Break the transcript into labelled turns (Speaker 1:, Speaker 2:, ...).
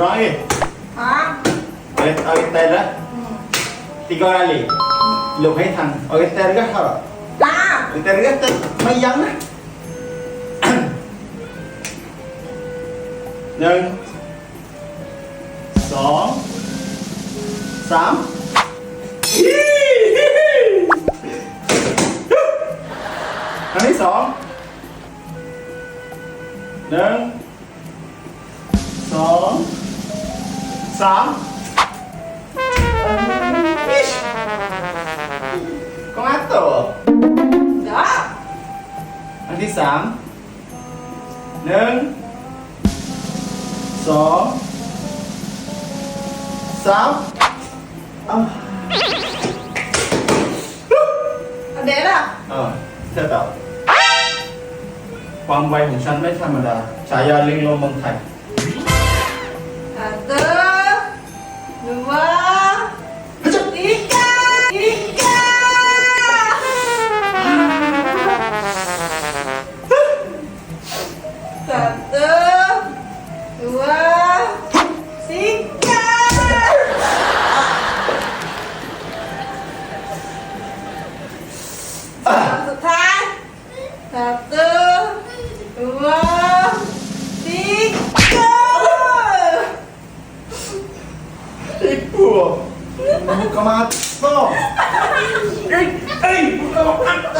Speaker 1: ร้อยฟังโอเคเต้นละตีกอลเลูกให้ทันโอเคเต้นก็ขับตาเต้นก็เต้นไม่ยั้งนะหนึ่งสองสามครั้งที่สองหนึ่งสองสามอิ๊ช Kung ato จ้าอันที่สามหนึ่งสองสามอ้าวเด็ดอ่ะเออเธอตอบความไวของฉันไม่ธรรมดาฉายาลิงโลมังไทย Huwag ka matos mo! Ay! Huwag ka matos!